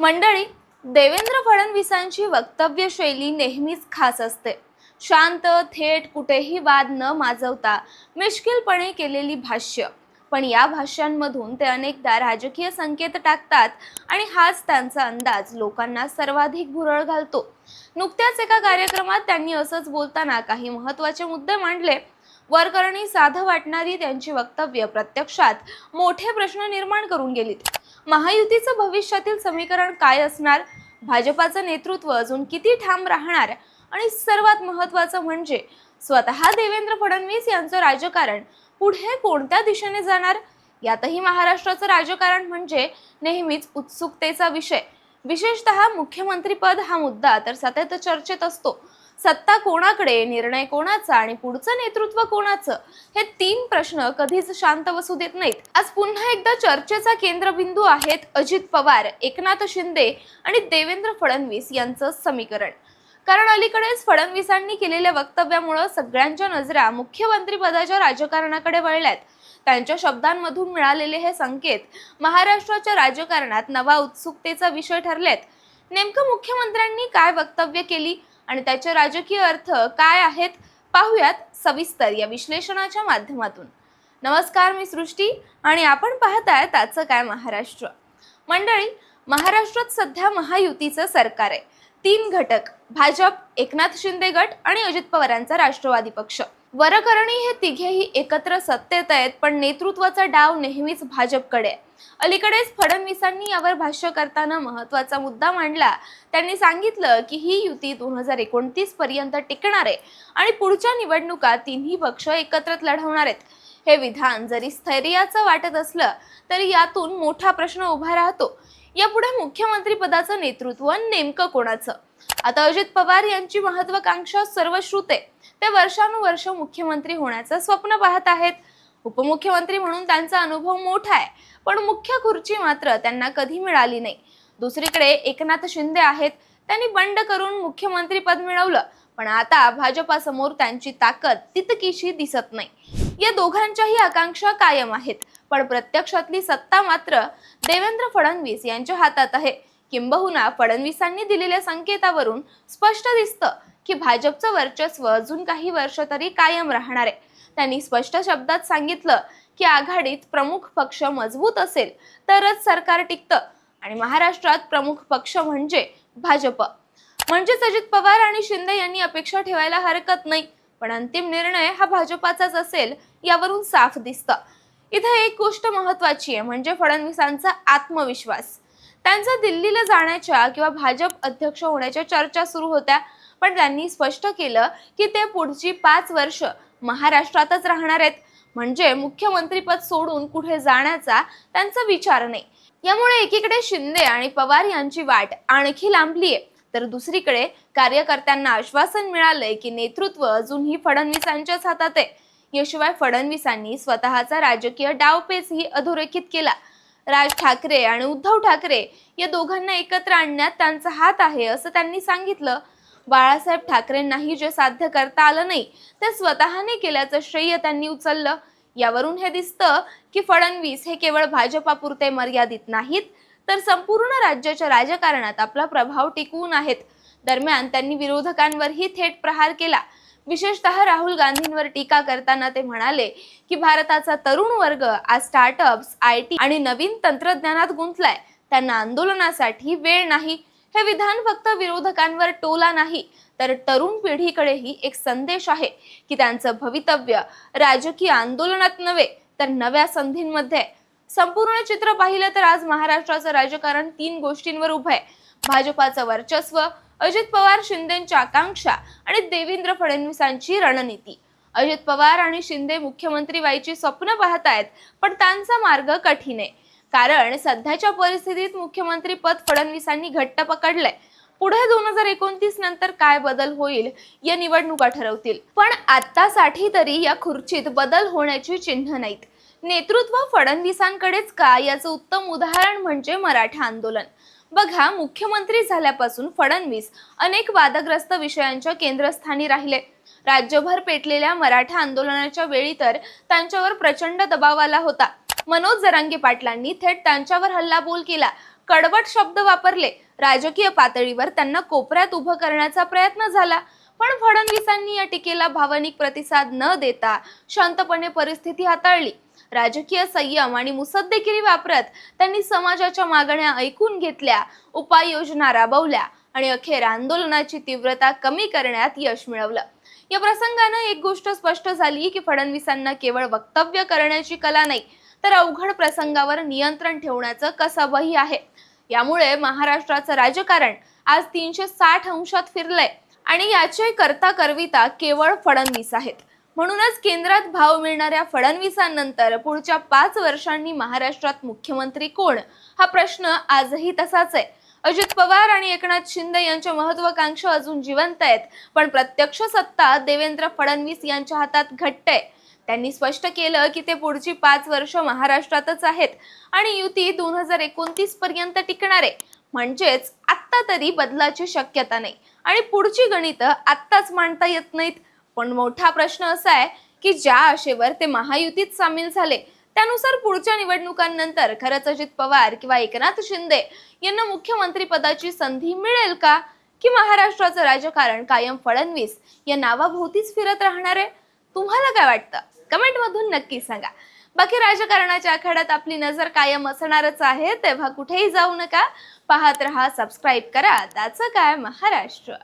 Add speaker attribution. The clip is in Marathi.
Speaker 1: मंडळी देवेंद्र फडणवीसांची वक्तव्य शैली नेहमीच खास असते. शांत थेट कुठेही वाद न माजवता मिश्किलपणे केलेली भाष्य. पण या भाष्यांमधून ते अनेकदा राजकीय संकेत टाकतात आणि हाच त्यांचा अंदाज लोकांना सर्वाधिक भुरळ घालतो. नुकत्याच एका कार्यक्रमात त्यांनी असंच बोलताना काही महत्त्वाचे मुद्दे मांडले वरकरणी साधं वाटणारी त्यांची वक्तव्य प्रत्यक्षात मोठे प्रश्न निर्माण करून गेलीत. महायुतीचं भविष्यातील समीकरण काय असणार? भाजपाचं नेतृत्व अजून किती ठाम राहणार? आणि सर्वात महत्त्वाचं म्हणजे स्वतः देवेंद्र फडणवीस यांचं राजकारण पुढे कोणत्या दिशेने जाणार? यातही महाराष्ट्राचं राजकारण म्हणजे नेहमीच उत्सुकतेचा विषय. विशेषतः मुख्यमंत्रीपद हा मुद्दा तर सतत चर्चेत असतो. सत्ता कोणाकडे निर्णय कोणाचा आणि पुढचं नेतृत्व कोणाचं? हे तीन प्रश्न कधीच शांत बसू देत नाहीत. आज पुन्हा एकदा चर्चेचा केंद्रबिंदू आहेत अजित पवार एकनाथ शिंदे आणि देवेंद्र फडणवीस यांचं समीकरण. कारण अलीकडेच फडणवीसांनी केलेल्या वक्तव्यामुळं सगळ्यांच्या नजरा मुख्यमंत्रीपदाच्या राजकारणाकडे वळल्यात. त्यांच्या शब्दांमधून मिळालेले हे संकेत महाराष्ट्राच्या राजकारणात नवा उत्सुकतेचा विषय ठरलेत. नेमकं मुख्यमंत्र्यांनी काय वक्तव्य केली? आणि त्याचे राजकीय अर्थ काय आहेत पाहूयात सविस्तर या विश्लेषणाच्या माध्यमातून. नमस्कार मी सृष्टी आणि आपण पाहताय त्याचं काय महाराष्ट्र. मंडळी महाराष्ट्रात सध्या महायुतीचं सरकार आहे. तीन घटक भाजप एकनाथ शिंदे गट आणि अजित पवारांचा राष्ट्रवादी पक्ष. वरकरणी हे तिघेही एकत्र सत्तेत आहेत पण नेतृत्वाचा डाव नेहमीच भाजपकडे आहे. अलीकडेच फडणवीसांनी यावर भाष्य करताना महत्त्वाचा मुद्दा मांडला. त्यांनी सांगितलं की ही युती दोन हजार एकोणतीस पर्यंत टिकणार आहे आणि पुढच्या निवडणुका तिन्ही पक्ष एकत्रच लढवणार आहेत. हे विधान जरी स्थैर्याचं वाटत असलं तरी यातून मोठा प्रश्न उभा राहतो. यापुढे मुख्यमंत्री पदाचं नेतृत्व नेमकं कोणाचं? आता अजित पवार यांची महत्वाकांक्षा सर्व श्रुते ते वर्षानुवर्ष मुख्यमंत्री होण्याचं स्वप्न पाहत आहेत. उपमुख्यमंत्री म्हणून त्यांचा अनुभव मोठा आहे पण मुख्य खुर्ची मात्र त्यांना कधी मिळाली नाही. दुसरीकडे एकनाथ शिंदे आहेत त्यांनी बंड करून मुख्यमंत्री पद मिळवलं पण आता भाजपासमोर त्यांची ताकद तितकीशी दिसत नाही. या दोघांच्याही आकांक्षा कायम आहेत पण प्रत्यक्षातली सत्ता मात्र देवेंद्र फडणवीस यांच्या हातात आहे. किंबहुना फडणवीसांनी दिलेल्या संकेतावरून स्पष्ट दिसतं की भाजपचं वर्चस्व अजून काही वर्ष तरी कायम राहणार आहे. त्यांनी स्पष्ट शब्दात सांगितलं की आघाडीत प्रमुख पक्ष मजबूत असेल तरच सरकार टिकतं आणि महाराष्ट्रात प्रमुख पक्ष म्हणजे भाजप. म्हणजेच अजित पवार आणि शिंदे यांनी अपेक्षा ठेवायला हरकत नाही पण अंतिम निर्णय हा भाजपाचाच असेल यावरून साफ दिसतं. इथे एक गोष्ट महत्वाची आहे म्हणजे फडणवीसांचा आत्मविश्वास. त्यांचा दिल्लीला जाण्याच्या किंवा भाजप अध्यक्ष होण्याच्या चर्चा सुरू होत्या. पण त्यांनी स्पष्ट केलं की ते पुढची पाच वर्ष महाराष्ट्रातच राहणार आहेत. म्हणजे मुख्यमंत्रीपद सोडून कुठे जाण्याचा त्यांचा विचार नाही. यामुळे एकीकडे शिंदे आणि पवार यांची वाट आणखी लांबली आहे तर दुसरीकडे कार्यकर्त्यांना आश्वासन मिळालंय की नेतृत्व अजूनही फडणवीसांच्याच हातात आहे. याशिवाय फडणवीसांनी स्वतःचा राजकीय डावपेचही अधोरेखित केला. राज ठाकरे आणि उद्धव ठाकरे या दोघांना एकत्र आणण्यात त्यांचा हात आहे असं त्यांनी सांगितलं. बाळासाहेब ठाकरेंनाही जे साध्य करता आलं नाही ते स्वतःने केल्याचं श्रेय त्यांनी उचललं. यावरून हे दिसतं की फडणवीस हे केवळ भाजपापुरते मर्यादित नाहीत तर संपूर्ण राज्याच्या राजकारणात आपला प्रभाव टिकवून आहेत. दरम्यान त्यांनी विरोधकांवरही थेट प्रहार केला. विशेषतः राहुल गांधींवर टीका करताना ते म्हणाले की भारताचा तरुण वर्ग आज स्टार्टअप्स आय टी आणि नवीन तंत्रज्ञानात गुंतलाय. त्यांना आंदोलनासाठी वेळ नाही. हे विधान फक्त विरोधकांवर टोला नाही तर तरुण पिढीकडेही एक संदेश आहे की त्यांचं भवितव्य राजकीय आंदोलनात नव्हे तर नव्या संधींमध्ये. संपूर्ण चित्र पाहिलं तर आज महाराष्ट्राचं राजकारण तीन गोष्टींवर उभं आहे. भाजपाचं वर्चस्व अजित पवार शिंदेच्या आकांक्षा आणि देवेंद्र फडणवीसांची रणनीती. अजित पवार आणि शिंदे मुख्यमंत्री व्हायची स्वप्न पाहतायत पण त्यांचा मार्ग कठीण आहे. कारण सध्याच्या परिस्थितीत मुख्यमंत्री पद फडणवीसांनी घट्ट पकडलंय. पुढे दोन हजार एकोणतीस नंतर काय बदल होईल या निवडणुका ठरवतील. पण आत्तासाठी तरी या खुर्चीत बदल होण्याची चिन्ह नाहीत. नेतृत्व फडणवीसांकडेच का? याचं उत्तम उदाहरण म्हणजे मराठा आंदोलन. बघा मुख्यमंत्री झाल्यापासून फडणवीस अनेक वादग्रस्त विषयांच्या केंद्रस्थानी राहिले. राज्यभर पेटलेल्या मराठा आंदोलनाच्या वेळी तर त्यांच्यावर प्रचंड दबाव आला होता. मनोज जरांगे पाटलांनी थेट त्यांच्यावर हल्लाबोल केला. कडवट शब्द वापरले. राजकीय पातळीवर त्यांना कोपऱ्यात उभं करण्याचा प्रयत्न झाला. पण फडणवीसांनी या टीकेला भावनिक प्रतिसाद न देता शांतपणे परिस्थिती हाताळली. राजकीय संयम आणि मुसद्देगिरी वापरत त्यांनी समाजाच्या मागण्या ऐकून घेतल्या उपाययोजना राबवल्या आणि अखेर आंदोलनाची तीव्रता कमी करण्यात यश मिळवलं. या प्रसंगानं एक गोष्ट स्पष्ट झाली की फडणवीसांना केवळ वक्तव्य करण्याची कला नाही तर अवघड प्रसंगावर नियंत्रण ठेवण्याचं कसबही आहे. यामुळे महाराष्ट्राचं राजकारण आज तीनशे साठ अंशात फिरलंय आणि याचे करता करविता केवळ फडणवीस आहेत. म्हणूनच केंद्रात भाव मिळणाऱ्या फडणवीसांनंतर पुढच्या पाच वर्षांनी महाराष्ट्रात मुख्यमंत्री कोण? हा प्रश्न आजही तसाच आहे. अजित पवार आणि एकनाथ शिंदे यांच्या महत्वाकांक्षा अजून जिवंत आहेत पण प्रत्यक्ष सत्ता देवेंद्र फडणवीस यांच्या हातात घट्ट आहे. त्यांनी स्पष्ट केलं की ते पुढची पाच वर्ष महाराष्ट्रातच आहेत आणि युती दोन हजार एकोणतीस पर्यंत टिकणार आहे. म्हणजेच आत्ता तरी बदलाची शक्यता नाही. आणि पुढची गणितं आत्ताच मांडता येत नाहीत. पण मोठा प्रश्न असा आहे की ज्या आशेवर ते महायुतीत सामील झाले त्यानुसार पुढच्या निवडणुकांनंतर खरंच अजित पवार किंवा एकनाथ शिंदे यांना मुख्यमंत्री पदाची संधी मिळेल का? की महाराष्ट्राचं राजकारण कायम फडणवीस या नावाभोवतीच फिरत राहणार आहे? तुम्हाला काय वाटतं? कमेंटमधून नक्की सांगा. बाकी राजकारणाच्या आखाड्यात आपली नजर कायम असणारच आहे तेव्हा कुठेही जाऊ नका. पाहत रहा सबस्क्राईब करा. त्याचं काय? महाराष्ट्र.